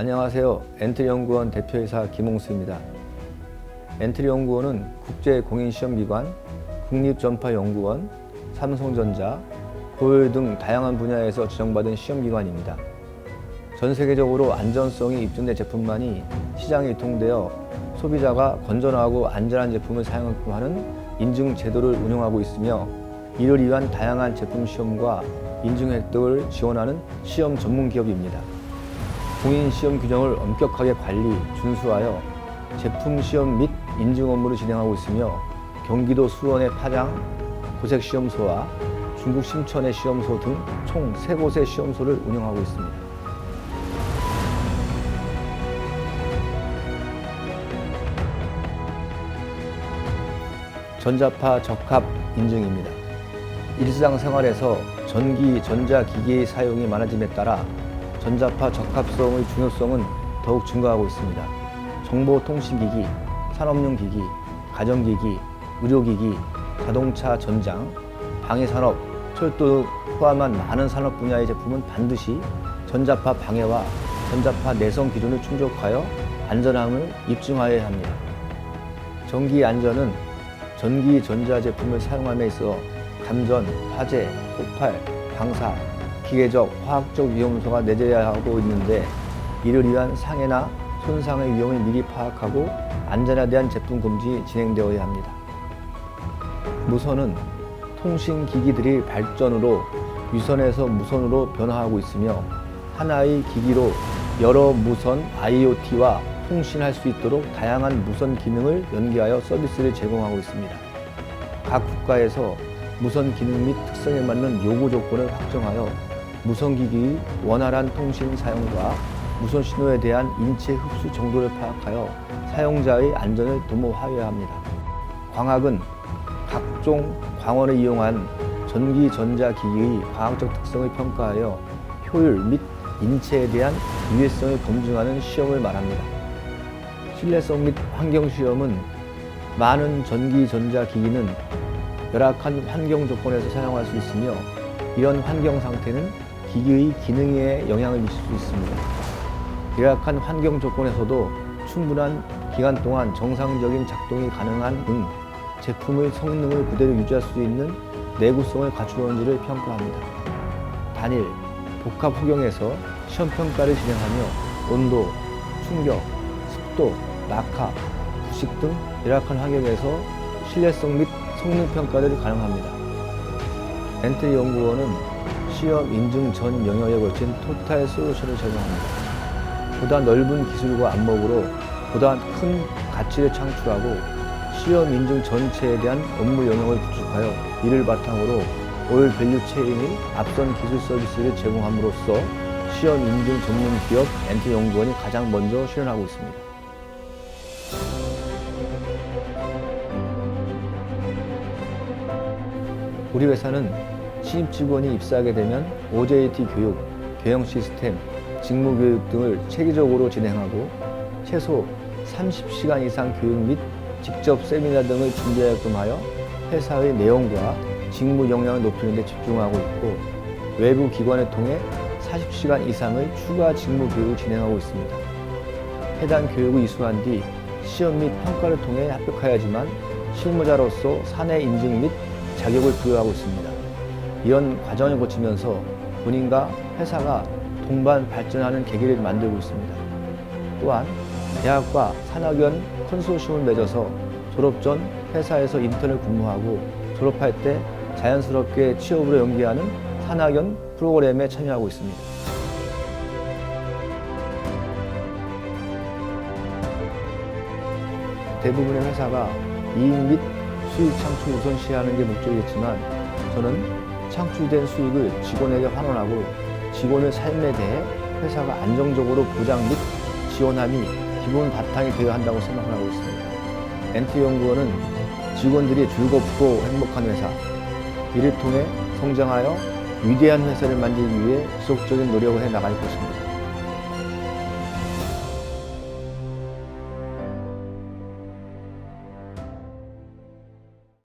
안녕하세요. 엔트리연구원 대표이사 김홍수입니다. 엔트리연구원은 국제공인시험기관, 국립전파연구원, 삼성전자, 고열 등 다양한 분야에서 지정받은 시험기관입니다. 전 세계적으로 안전성이 입증된 제품만이 시장에 유통되어 소비자가 건전하고 안전한 제품을 사용하게끔 하는 인증 제도를 운영하고 있으며 이를 위한 다양한 제품 시험과 인증 획득을 지원하는 시험 전문 기업입니다. 공인 시험 규정을 엄격하게 관리, 준수하여 제품 시험 및 인증 업무를 진행하고 있으며 경기도 수원의 파장 고색시험소와 중국 심천의 시험소 등 총 세곳의 시험소를 운영하고 있습니다. 전자파 적합 인증입니다. 일상생활에서 전기, 전자기기의 사용이 많아짐에 따라 전자파 적합성의 중요성은 더욱 증가하고 있습니다. 정보통신기기, 산업용 기기, 가정기기, 의료기기, 자동차 전장, 방위산업, 철도 등 포함한 많은 산업 분야의 제품은 반드시 전자파 방해와 전자파 내성 기준을 충족하여 안전함을 입증하여야 합니다. 전기 안전은 전기 전자 제품을 사용함에 있어 감전, 화재, 폭발, 방사, 기계적, 화학적 위험소가 내재하고 있는데 이를 위한 상해나 손상의 위험을 미리 파악하고 안전에 대한 제품 금지 진행되어야 합니다. 무선은 통신 기기들이 발전으로 유선에서 무선으로 변화하고 있으며 하나의 기기로 여러 무선 IoT와 통신할 수 있도록 다양한 무선 기능을 연계하여 서비스를 제공하고 있습니다. 각 국가에서 무선 기능 및 특성에 맞는 요구 조건을 확정하여 무선 기기의 원활한 통신 사용과 무선 신호에 대한 인체 흡수 정도를 파악하여 사용자의 안전을 도모하여야 합니다. 광학은 각종 광원을 이용한 전기 전자 기기의 과학적 특성을 평가하여 효율 및 인체에 대한 유해성을 검증하는 시험을 말합니다. 신뢰성 및 환경 시험은 많은 전기 전자 기기는 열악한 환경 조건에서 사용할 수 있으며 이런 환경 상태는 기기의 기능에 영향을 미칠 수 있습니다. 열악한 환경 조건에서도 충분한 기간 동안 정상적인 작동이 가능한 등 제품의 성능을 그대로 유지할 수 있는 내구성을 갖추었는지를 평가합니다. 단일, 복합 후경에서 시험 평가를 진행하며 온도, 충격, 습도, 낙하, 부식 등 열악한 환경에서 신뢰성 및 성능 평가를 가능합니다. 엔트리 연구원은 시험 인증 전 영역에 걸친 토탈 솔루션을 제공합니다. 보다 넓은 기술과 안목으로 보다 큰 가치를 창출하고 시험 인증 전체에 대한 업무 영역을 구축하여 이를 바탕으로 올 밸류 체인의 앞선 기술 서비스를 제공함으로써 시험 인증 전문 기업 엔트 연구원이 가장 먼저 실현하고 있습니다. 우리 회사는 신입 직원이 입사하게 되면 OJT 교육, 교형 시스템, 직무 교육 등을 체계적으로 진행하고 최소 30시간 이상 교육 및 직접 세미나 등을 준비하게끔 하여 회사의 내용과 직무 역량을 높이는 데 집중하고 있고 외부 기관을 통해 40시간 이상의 추가 직무 교육을 진행하고 있습니다. 해당 교육을 이수한 뒤 시험 및 평가를 통해 합격하여야지만 실무자로서 사내 인증 및 자격을 부여하고 있습니다. 이런 과정을 거치면서 본인과 회사가 동반 발전하는 계기를 만들고 있습니다. 또한 대학과 산학연 컨소시엄을 맺어서 졸업 전 회사에서 인턴을 근무하고 졸업할 때 자연스럽게 취업으로 연계하는 산학연 프로그램에 참여하고 있습니다. 대부분의 회사가 이익 및 수익 창출 우선시하는 게 목적이겠지만 저는 창출된 수익을 직원에게 환원하고 직원의 삶에 대해 회사가 안정적으로 보장 및 지원함이 기본 바탕이 되어야 한다고 생각을 하고 있습니다. 엔트 연구원은 직원들이 즐겁고 행복한 회사, 이를 통해 성장하여 위대한 회사를 만들기 위해 지속적인 노력을 해 나갈 것입니다.